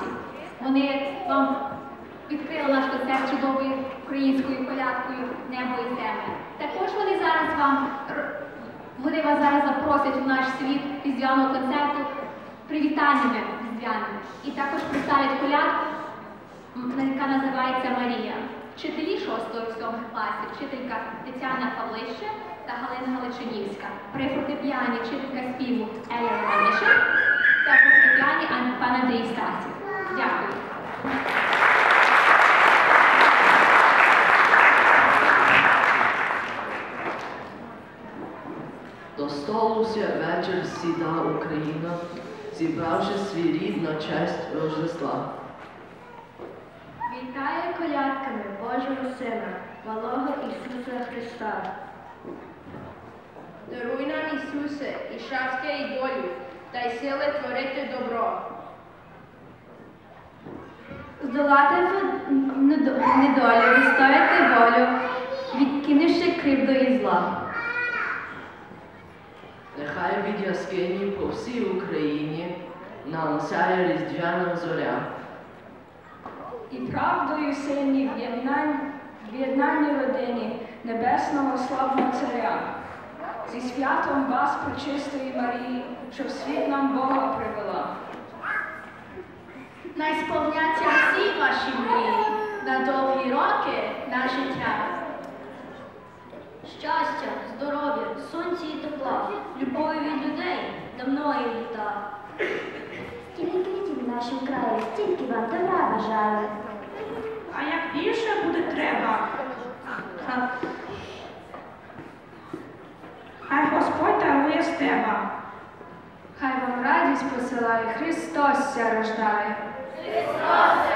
класів. Вони вам відкрили наш концерт чудовою українською колядкою Небо і земля. Також вони зараз вам вони вас зараз запросять у наш світ різдвяного концерту привітаннями різдвяними. І також представлять колядку, яка називається Марія. Вчителі 6-7 класів, вчителька Тетяна Павлища та Галина Галичинівська. При фортепіані вчителька співу Еля Романишин та фортепіані Ан- пан Андрій Стасів. Дякую. До столу святвечір сіда Україна, зібравши свій рід на честь Рождества. Вітає колядками Божого Сина, малого Ісуса Христа. Даруй нам, Ісусе, і щастя, і долю, та й сили творити добро. Здолати недо- недолю, відстояти волю, відкинувши кривду і зла. Нехай від яскині по всій Україні нам сяє різдвяна зоря. І правдою сильні в'єднань, в'єднанні родині Небесного славного Царя. Зі святом вас, пречистої Марії, що в світ нам Бога привела. Най сповняться всі ваші мрії на довгі роки на життя. Щастя, здоров'я, сонця і тепла, любові від людей, давної літа. Стільки квітів в нашому краї, стільки вам добра бажаю. А як більше буде треба? Хай Господь дарує стеба. Хай вам радість посилає, Христос ся рождає. It's awesome.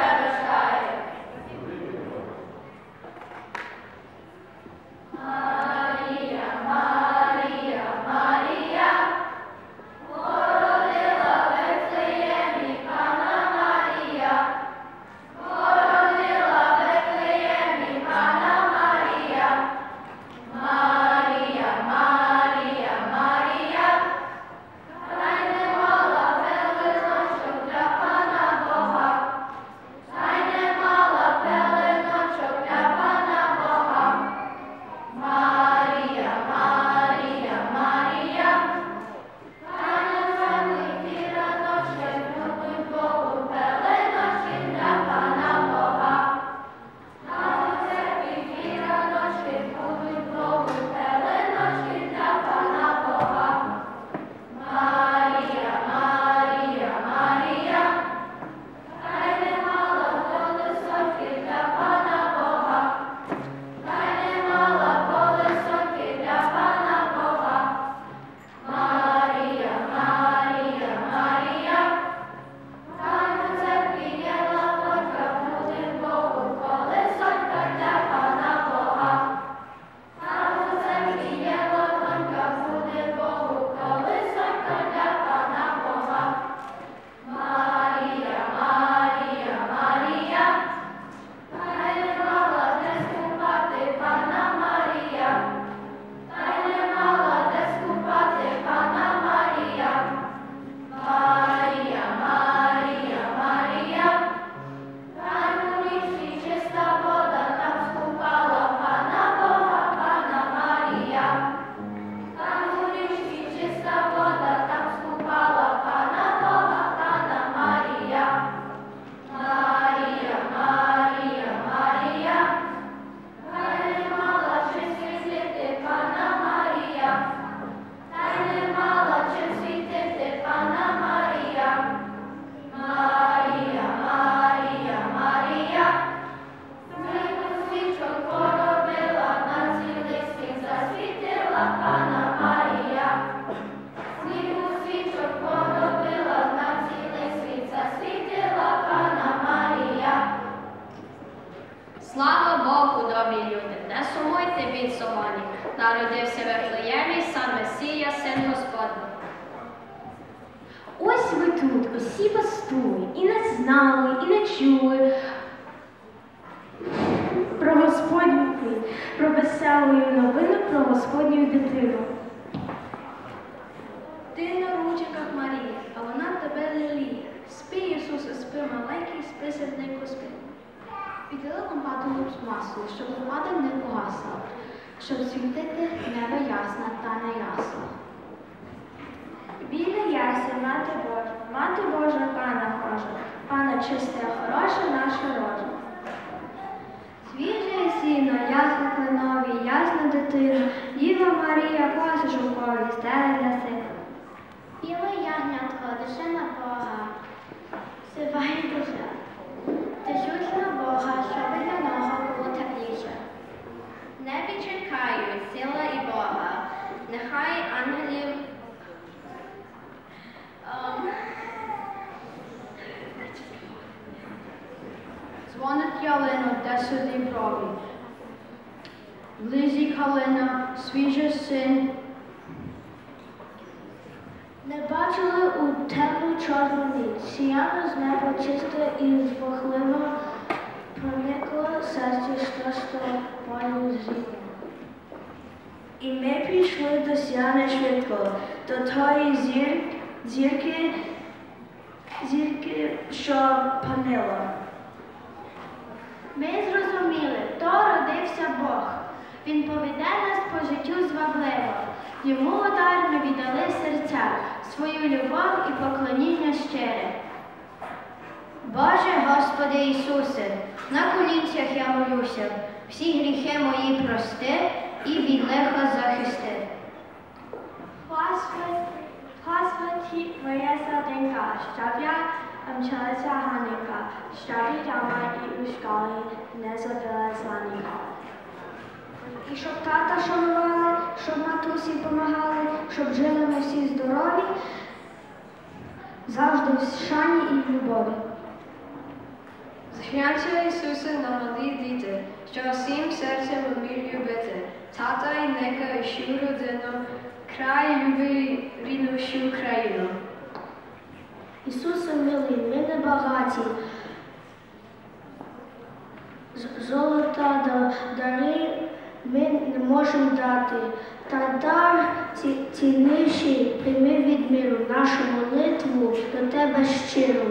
не сумуйте від Солоні, народився в Вифлеємі сам Месія, син Господній. Ось ви тут усі пастули, і не знали, і не чули про Господню, про веселу новину про Господню дитину. Ти на ручиках Марії, а вона тебе леліє. Спи Ісус, спи маленький, спи серденько спи масло, щоб громада не погасла, щоб світити небо ясна та не ясла. Біля ясі, мати Божа, мати Божа, пана Божа, пана чисте, хороша наша рожа. Свіже сіно, ясно кленові, ясна дитина, Діва Марія, посиш у полі, ялина, де сюди брові. Лизі калина, свіже син, Не бачили у темну чорну ніч, сіяно з неба чисто і збухливо проникло серце що полю зріло. І ми прийшли до сяни швидко, до тої зір, зірки, зірки, що панила. Ми зрозуміли, то родився Бог. Він поведе нас по життю звабливо. Йому удар ми віддали серця, свою любов і поклоніння щире. Боже Господи Ісусе, на колінцях я молюся, всі гріхи мої прости і від лиха захисти. Господи, моя серденька, щоб я мчалася ганика, дома і у школі не забила сланика. І щоб тата шанували, щоб матусі помагали, щоб жили ми всі здорові, завжди в шані і в любові. Зглянься Ісусе на малі діти, що всім серцем умів любити. Тата і нека і всю родину, край любий рідну всю країну. Ісусе милий, ми не багаті. Золота да- дари ми не можемо дати. Та дар ці- цінніший прийми від миру нашу молитву до тебе щиру.